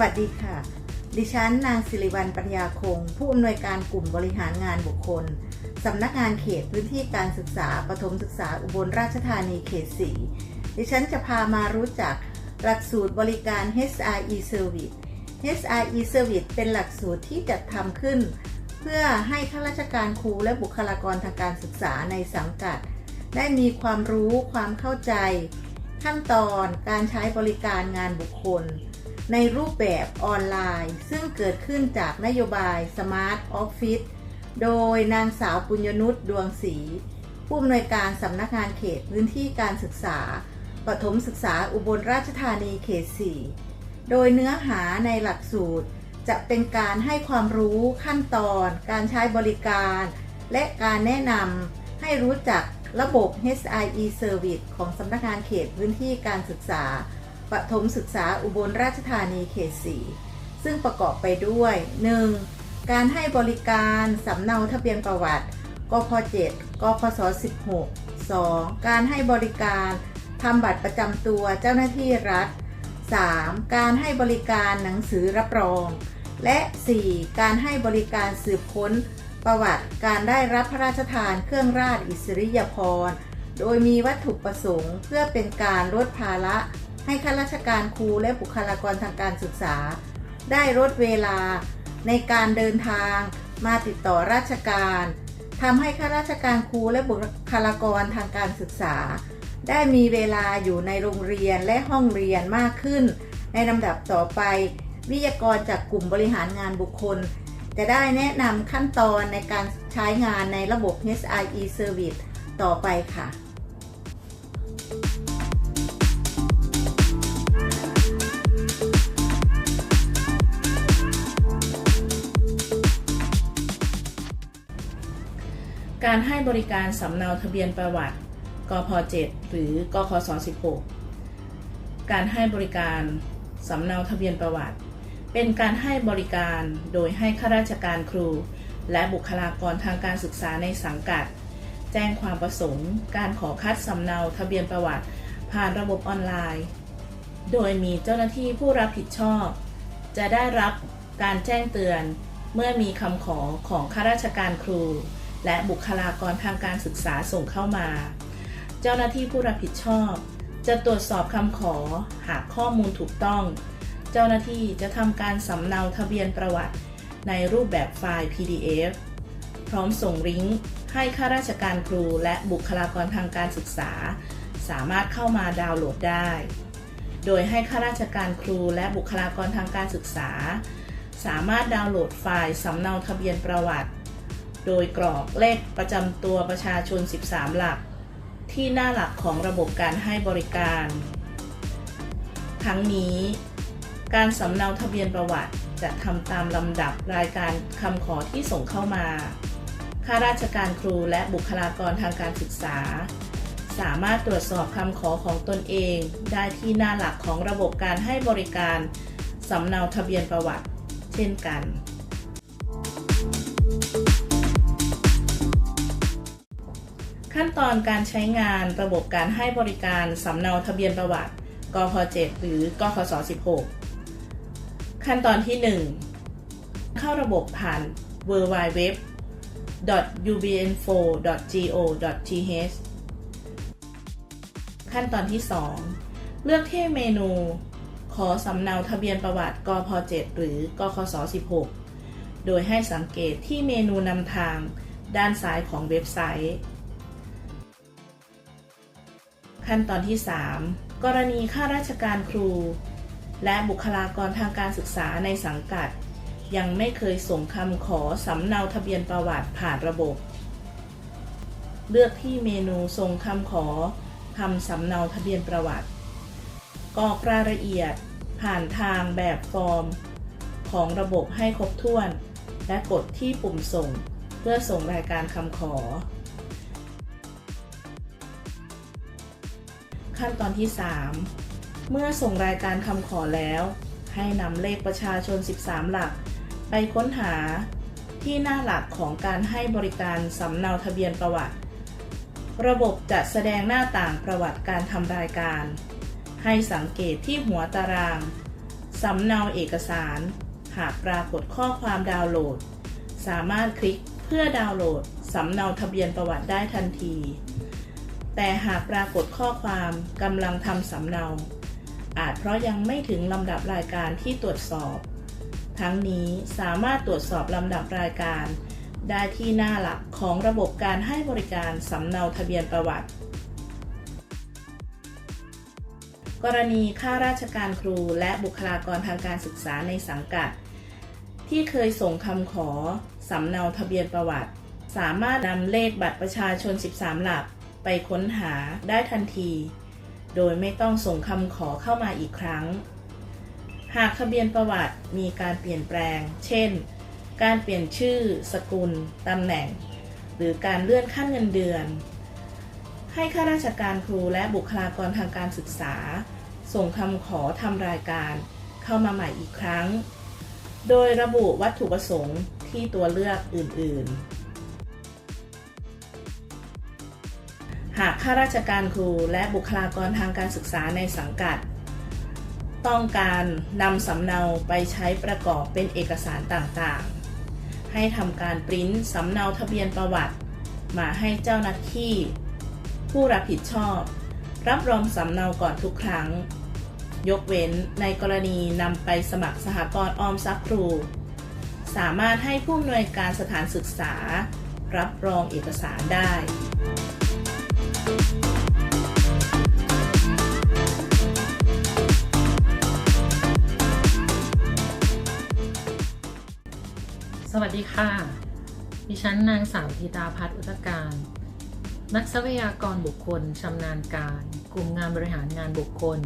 สวัสดีค่ะ ดิฉันนางสิริวัลปัญญาคง ผู้อำนวยการกลุ่มบริหารงานบุคคลสำนักงานเขตพื้นที่การศึกษาปฐมศึกษาอุบลราชธานีเขต4ดิฉันจะพามารู้จักหลักสูตรบริการ HRE Service HRE Service เป็นหลักสูตรที่จัดทำขึ้น เพื่อให้ข้าราชการครูและบุคลากรทางการศึกษาในสังกัด ได้มีความรู้ความเข้าใจ ขั้นตอนการใช้บริการงานบุคคล ในรูปแบบออนไลน์ ซึ่งเกิดขึ้นจากนโยบาย Smart Office โดยนางสาวปุญญนุชดวงศรีผู้อำนวยการสำนักงานเขตพื้นที่การศึกษาปฐมศึกษาอุบลราชธานีเขต 4 โดยเนื้อหาในหลักสูตร จะเป็นการให้ความรู้ขั้นตอน การใช้บริการ และการแนะนำให้รู้จักระบบ HIE Service ของสำนักงานเขตพื้นที่การศึกษา ปฐมศึกษาอุบลราชธานีเขต4ซึ่งประกอบไปด้วย 1. การให้บริการสำเนาทะเบียนประวัติกพ7กพศ16 2. การให้บริการทำบัตรประจำตัวเจ้าหน้าที่รัฐ 3. การให้บริการหนังสือรับรอง และ 4. การให้บริการสืบค้น ประวัติการได้รับพระราชทานเครื่องราชอิสริยาภรณ์ โดยมีวัตถุประสงค์เพื่อเป็นการลดภาระ ให้ข้าราชการครูและบุคลากรทางการศึกษา ได้ลดเวลาในการเดินทางมาติดต่อราชการทำให้ข้าราชการครูและบุคลากรทางการศึกษา ได้มีเวลาอยู่ในโรงเรียนและห้องเรียนมากขึ้น ในลำดับต่อไป วิทยากรจากกลุ่มบริหารงานบุคคล จะได้แนะนำขั้นตอนในการใช้งานในระบบ HIE Service ต่อไปค่ะ การให้บริการสำเนาทะเบียนประวัติ กพ 7 หรือกคศ16 การให้บริการสำเนาทะเบียนประวัติ เป็นการให้บริการโดยให้ข้าราชการครู และบุคลากรทางการศึกษาในสังกัด แจ้งความประสงค์ การขอคัดสำเนาทะเบียนประวัติ ผ่านระบบออนไลน์ โดยมีเจ้าหน้าที่ผู้รับผิดชอบ จะได้รับการแจ้งเตือนเมื่อมีคำขอของข้าราชการครู และบุคลากรทางการศึกษาส่งเข้ามา เจ้าหน้าที่ผู้รับผิดชอบ จะตรวจสอบคำขอ หากข้อมูลถูกต้อง เจ้าหน้าที่จะทำการสำเนาทะเบียนประวัติ ในรูปแบบไฟล์ PDF พร้อมส่งลิงก์ให้ข้าราชการครูและบุคลากรทางการศึกษา สามารถเข้ามาดาวน์โหลดได้ โดยให้ข้าราชการครูและบุคลากรทางการศึกษา สามารถดาวน์โหลดไฟล์สำเนาทะเบียนประวัติ โดยกรอกเลขประจำตัวประชาชน 13 หลัก ที่หน้าหลักของระบบการให้บริการ ทั้งนี้ การสำเนาทะเบียนประวัติจะทำตามลำดับรายการคำขอที่ส่งเข้ามา ข้าราชการครูและบุคลากรทางการศึกษา สามารถตรวจสอบคำขอของตนเอง ได้ที่หน้าหลักของระบบการให้บริการสำเนาทะเบียนประวัติ เช่นกัน ขั้นตอนการใช้งานระบบการให้บริการสำเนาทะเบียนประวัติกพ7หรือกคศ16 ขั้นตอนที่ 1 เข้าระบบผ่าน www ubinfo.go.th ขั้นตอนที่ 2 เลือกที่เมนู ขอสำเนาทะเบียนประวัติกพ7หรือกคศ16 โดยให้สังเกตที่เมนูนำทางด้านซ้ายของเว็บไซต์ ขั้นตอนที่ 3 กรณีข้าราชการครู และบุคลากรทางการศึกษาในสังกัด ยังไม่เคยส่งคำขอสำเนาทะเบียนประวัติผ่านระบบ เลือกที่เมนูส่งคำขอทำสำเนาทะเบียนประวัติกรอกรายละเอียดผ่านทางแบบฟอร์ม ของระบบให้ครบถ้วน และกดที่ปุ่มส่ง เพื่อส่งรายการคำขอ ขั้นตอนที่ 3 เมื่อส่งรายการคำขอแล้ว ให้นำเลขประชาชน 13 หลัก ไปค้นหาที่หน้าหลักของการให้บริการสำเนาทะเบียนประวัติ ระบบจะแสดงหน้าต่างประวัติการทำรายการ ให้สังเกตที่หัวตารางสำเนาเอกสาร หากปรากฏข้อความดาวน์โหลด สามารถคลิกเพื่อดาวน์โหลดสำเนาทะเบียนประวัติได้ทันที แต่หากปรากฏข้อความกำลังทำสำเนา อาจเพราะยังไม่ถึงลำดับรายการที่ตรวจสอบ ทั้งนี้สามารถตรวจสอบลำดับรายการ ได้ที่หน้าหลักของระบบการให้บริการสำเนาทะเบียนประวัติ กรณีข้าราชการครูและบุคลากรทางการศึกษาในสังกัด ที่เคยส่งคำขอสำเนาทะเบียนประวัติ สามารถนำเลขบัตรประชาชน 13 หลัก ไปค้นหาได้ทันที โดยไม่ต้องส่งคำขอเข้ามาอีกครั้ง หากทะเบียนประวัติมีการเปลี่ยนแปลง เช่น การเปลี่ยนชื่อ สกุลตำแหน่ง หรือการเลื่อนขั้นเงินเดือน ให้ข้าราชการครูและบุคลากรทางการศึกษา ส่งคำขอทำรายการเข้ามาใหม่อีกครั้ง โดยระบุวัตถุประสงค์ที่ตัวเลือกอื่น ๆ หากข้าราชการครูและบุคลากรทางการศึกษาในสังกัด ต้องการนำสำเนาไปใช้ประกอบเป็นเอกสารต่างๆ ให้ทำการปริ้นสำเนาทะเบียนประวัติ มาให้เจ้าหน้าที่ ผู้รับผิดชอบ รับรองสำเนาก่อนทุกครั้ง ยกเว้นในกรณีนำไปสมัครสหกรณ์ออมทรัพย์ครู สามารถให้ผู้อำนวยการสถานศึกษา รับรองเอกสารได้ สวัสดีค่ะ ดิฉันนางสาวธีตาพัฒน์อุตการ นักทรัพยากรบุคคลชำนาญการ กลุ่มงานบริหารงานบุคคล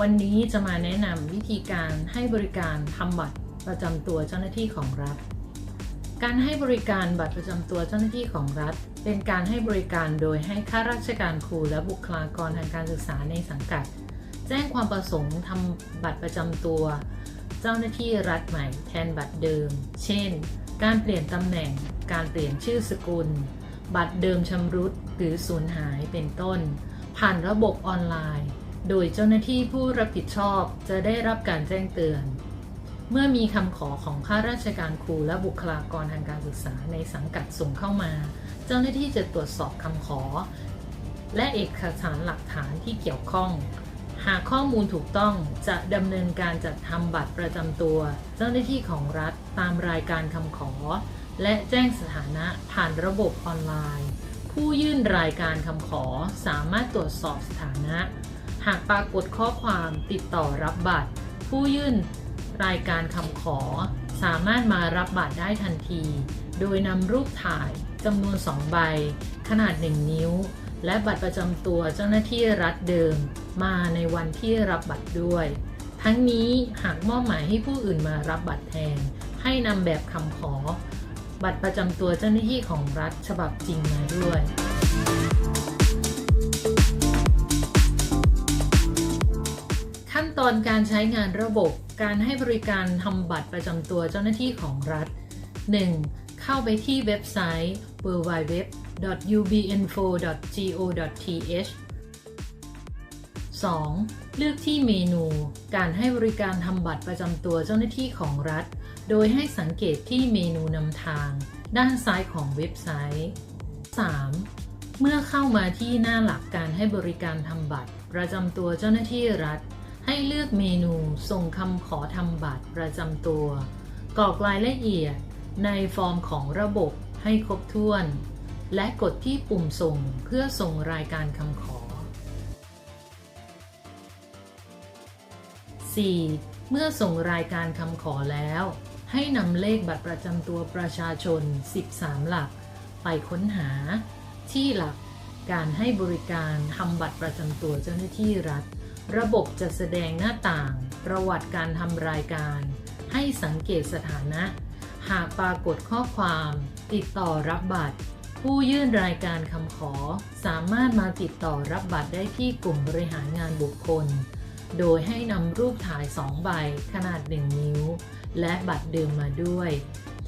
วันนี้จะมาแนะนำวิธีการให้บริการทำบัตรประจำตัวเจ้าหน้าที่ของรัฐ การให้บริการบัตรประจำตัวเจ้าหน้าที่ของรัฐ เป็นการให้บริการโดยให้ข้าราชการครูและบุคลากรทางการศึกษาในสังกัด แจ้งความประสงค์ทำบัตรประจำตัว เจ้าหน้าที่รัฐใหม่แทนบัตรเดิม เช่น การเปลี่ยนตำแหน่ง การเปลี่ยนชื่อสกุล บัตรเดิมชำรุดหรือสูญหายเป็นต้น ผ่านระบบออนไลน์ โดยเจ้าหน้าที่ผู้รับผิดชอบจะได้รับการแจ้งเตือน เมื่อมีคำขอของข้าราชการครูและบุคลากรทางการศึกษาในสังกัดส่งเข้ามา เจ้าหน้าที่จะตรวจสอบคำขอ และเอกสารหลักฐานที่เกี่ยวข้อง หากข้อมูลถูกต้องจะดำเนินการจัดทำบัตรประจำตัว เจ้าหน้าที่ของรัฐตามรายการคำขอ และแจ้งสถานะผ่านระบบออนไลน์ ผู้ยื่นรายการคำขอสามารถตรวจสอบสถานะ หากปรากฏข้อความติดต่อรับบัตร ผู้ยื่น รายการคำขอ สามารถมารับบัตรได้ทันที โดยนำรูปถ่ายจำนวน 2 ใบ ขนาด 1 นิ้ว และบัตรประจำตัวเจ้าหน้าที่รัฐเดิม มาในวันที่รับบัตรด้วย ทั้งนี้หากมอบหมายให้ผู้อื่นมารับบัตรแทน ให้นำแบบคำขอ บัตรประจำตัวเจ้าหน้าที่ของรัฐฉบับจริงมาด้วย ตอนการใช้งานระบบ การให้บริการทำบัตรประจำตัวเจ้าหน้าที่ของรัฐ 1. เข้าไปที่เว็บไซต์ www.ubinfo.go.th 2. เลือกที่เมนูการให้บริการทำบัตรประจำตัวเจ้าหน้าที่ของรัฐ โดยให้สังเกตที่เมนูนำทาง ด้านซ้ายของเว็บไซต์ 3. เมื่อเข้ามาที่หน้าหลักการให้บริการทำบัตร ประจำตัวเจ้าหน้าที่รัฐ ให้เลือกเมนูส่งคำขอทำบัตรประจำตัว กรอกรายละเอียดในฟอร์มของระบบให้ครบถ้วน และกดที่ปุ่มส่งเพื่อส่งรายการคำขอ 4. เมื่อส่งรายการคำขอแล้ว ให้นำเลขบัตรประจำตัวประชาชน 13 หลัก ไปค้นหา ที่หลักการให้บริการทำบัตรประจำตัวเจ้าหน้าที่รัฐ ระบบจะแสดงหน้าต่าง ประวัติการทำรายการ ให้สังเกตสถานะ หากปรากฏข้อความ ติดต่อรับบัตร ผู้ยื่นรายการคำขอ สามารถมาติดต่อรับบัตรได้ที่กลุ่มบริหารงานบุคคล โดยให้นำรูปถ่าย 2 ใบ ขนาด 1 นิ้ว และบัตรเดิมมาด้วย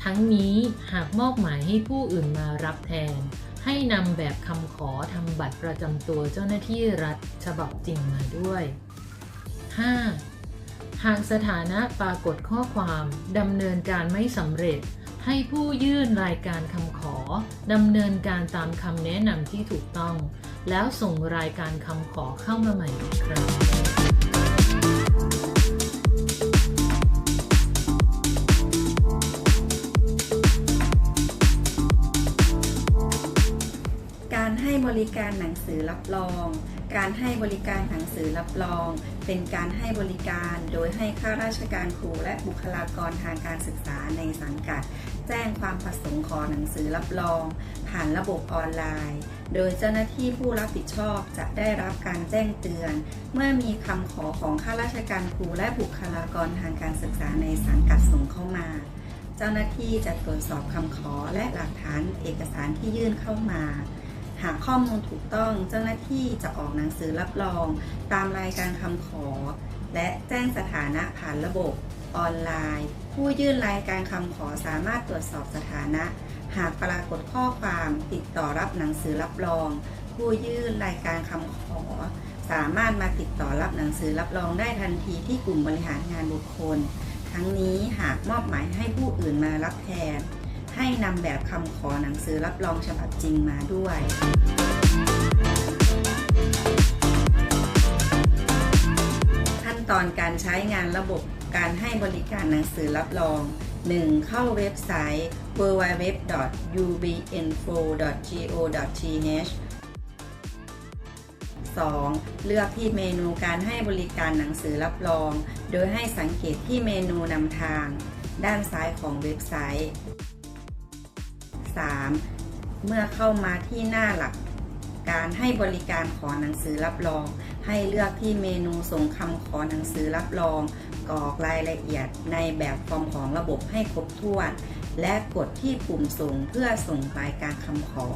ทั้งนี้หากมอบหมายให้ผู้อื่นมารับแทน ให้นำแบบคำขอทำบัตรประจำตัวเจ้าหน้าที่รัฐฉบับจริงมาด้วย 5. หากสถานะปรากฏข้อความดำเนินการไม่สำเร็จ ให้ผู้ยื่นรายการคำขอดำเนินการตามคำแนะนำที่ถูกต้อง แล้วส่งรายการคำขอเข้ามาใหม่อีกครั้ง บริการหนังสือรับรอง การให้บริการหนังสือรับรอง เป็นการให้บริการโดยให้ข้าราชการครูและบุคลากรทางการศึกษาในสังกัด แจ้งความประสงค์ขอหนังสือรับรอง ผ่านระบบออนไลน์ โดยเจ้าหน้าที่ผู้รับผิดชอบจะได้รับการแจ้งเตือน เมื่อมีคำขอของข้าราชการครูและบุคลากรทางการศึกษาในสังกัดส่งเข้ามาเจ้าหน้าที่จะตรวจสอบคำขอและหลักฐานเอกสารที่ยื่นเข้ามา หากข้อมูลถูกต้องเจ้าหน้าที่จะออกหนังสือรับรอง ตามรายการคำขอ และแจ้งสถานะผ่านระบบออนไลน์ ผู้ยื่นรายการคำขอสามารถตรวจสอบสถานะ หากปรากฏข้อความติดต่อรับหนังสือรับรอง ผู้ยื่นรายการคำขอ สามารถมาติดต่อรับหนังสือรับรองได้ทันทีที่กลุ่มบริหารงานบุคคล ทั้งนี้หากมอบหมายให้ผู้อื่นมารับแทน ให้นำแบบคำขอหนังสือรับรองฉบับจริงมาด้วยขั้นตอนการใช้งานระบบการให้บริการหนังสือรับรอง 1. เข้าเว็บไซต์ www.ubinfo.go.th 2. เลือกที่เมนูการให้บริการหนังสือรับรอง โดยให้สังเกตที่เมนูนำทาง ด้านซ้ายของเว็บไซต์ 3. เมื่อเข้ามาที่หน้าหลักการให้บริการขอหนังสือรับรอง ให้เลือกที่เมนูส่งคำขอหนังสือรับรองกรอกรายละเอียดในแบบฟอร์มของระบบให้ครบถ้วน และกดที่ปุ่มส่งเพื่อส่งรายการคำขอ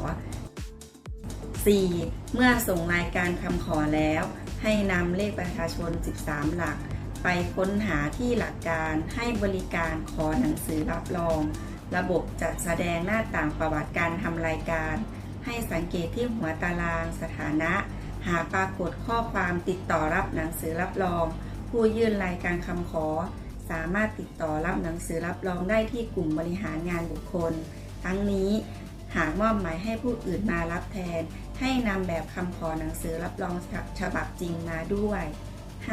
4. เมื่อส่งรายการคำขอแล้ว ให้นำเลขประชาชน 13 หลัก ไปค้นหาที่หลักการให้บริการขอหนังสือรับรอง ระบบจะแสดงหน้าต่างประวัติการทำรายการ ให้สังเกตที่หัวตารางสถานะ หาปรากฏข้อความติดต่อรับหนังสือรับรอง ผู้ยื่นรายการคำขอ สามารถติดต่อรับหนังสือรับรองได้ที่กลุ่มบริหารงานบุคคล ทั้งนี้หากมอบหมายให้ผู้อื่นมารับแทน ให้นำแบบคำขอหนังสือรับรองฉบับจริงมาด้วย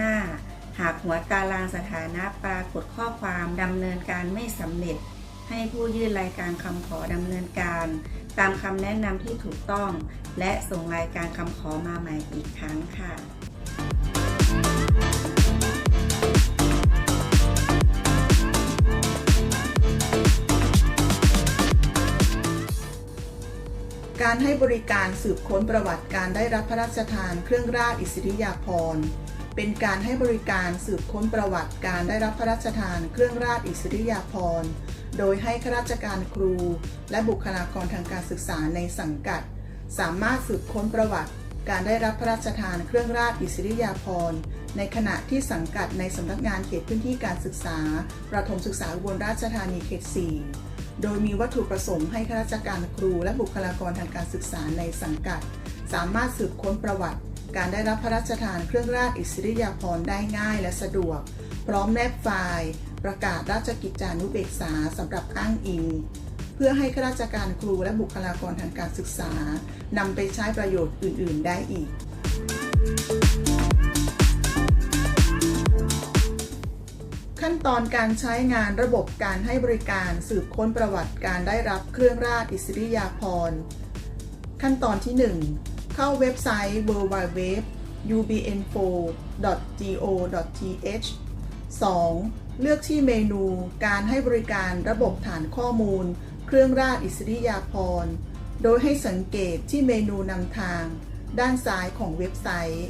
5. หากหัวตารางสถานะปรากฏข้อความดำเนินการไม่สำเร็จ ให้ผู้ยื่นรายการคำขอดำเนินการ ตามคำแนะนำที่ถูกต้อง และส่งรายการคำขอมาใหม่อีกครั้งค่ะการให้บริการสืบค้นประวัติการได้รับพระราชทานเครื่องราชอิสริยาภรณ์ เป็นการให้บริการสืบค้นประวัติการได้รับพระราชทานเครื่องราชอิสริยาภรณ์ โดยให้ข้าราชการครู และบุคลากรทางการศึกษาในสังกัด สามารถสืบค้นประวัติ การได้รับพระราชทานเครื่องราชอิสริยาภรณ์ ในขณะที่สังกัดในสำนักงานเขตพื้นที่การศึกษา ประถมศึกษาอุบลราชธานีเขต 4 โดยมีวัตถุประสงค์ให้ข้าราชการครู และบุคลากรทางการศึกษาในสังกัด สามารถสืบค้นประวัติ การได้รับพระราชทานเครื่องราชอิสริยาภรณ์ได้ง่ายและสะดวก พร้อมแนบไฟล์ ประกาศราชกิจจานุเบกษาสำหรับอ้างอิง เพื่อให้ข้าราชการครูและบุคลากรทางการศึกษานำไปใช้ประโยชน์อื่น ๆ ได้อีก ขั้นตอนการใช้งานระบบการให้บริการสืบค้นประวัติการได้รับเครื่องราชอิสริยาภรณ์ขั้นตอนที่ 1 เข้าเว็บไซต์ www ubinfo.go.th 2. เลือกที่เมนูการให้บริการระบบฐานข้อมูล เครื่องราชอิสริยาภรณ์ โดยให้สังเกตที่เมนูนำทาง ด้านซ้ายของเว็บไซต์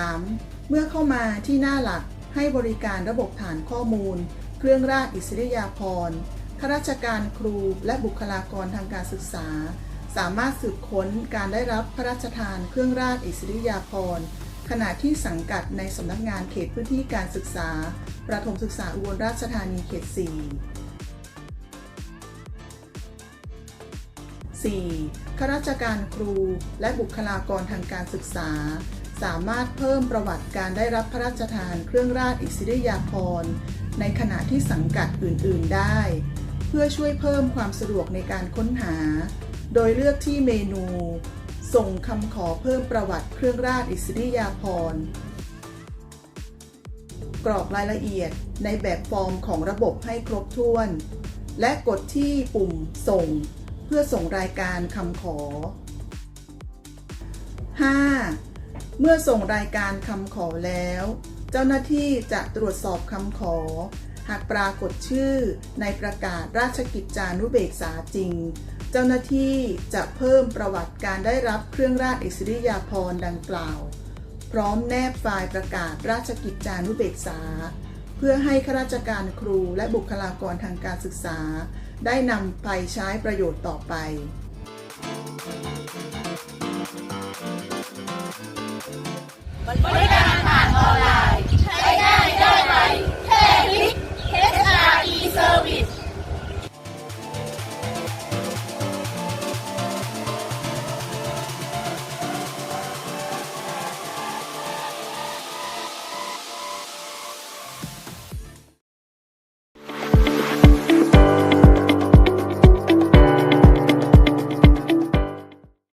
3. เมื่อเข้ามาที่หน้าหลักให้บริการระบบฐานข้อมูล เครื่องราชอิสริยาภรณ์ข้าราชการครูและบุคลากรทางการศึกษา สามารถสืบค้นการได้รับพระราชทานเครื่องราชอิสริยาภรณ์ขณะที่สังกัดในสำนักงานเขตพื้นที่การศึกษา ประถมศึกษาอุบลราชธานีเขต 4 4. ข้าราชการครูและบุคลากรทางการศึกษา สามารถเพิ่มประวัติการได้รับพระราชทานเครื่องราชอิสริยาภรณ์ในขณะที่สังกัดอื่น ๆ ได้ เพื่อช่วยเพิ่มความสะดวกในการค้นหา โดยเลือกที่เมนู ส่งคำขอเพิ่มประวัติเครื่องราชอิสริยาภรณ์กรอกรายละเอียดในแบบฟอร์มของระบบให้ครบถ้วน และกดที่ปุ่มส่ง เพื่อส่งรายการคำขอ 5. เมื่อส่งรายการคำขอแล้ว เจ้าหน้าที่จะตรวจสอบคำขอ หากปรากฏชื่อในประกาศราชกิจจานุเบกษาจริง เจ้าหน้าที่จะเพิ่มประวัติการได้รับเครื่องราชอิสริยาภรณ์ดังกล่าว พร้อมแนบไฟล์ประกาศราชกิจจานุเบกษา เพื่อให้ข้าราชการครูและบุคลากรทางการศึกษา ได้นำไปใช้ประโยชน์ต่อไปบริการผ่านออนไลน์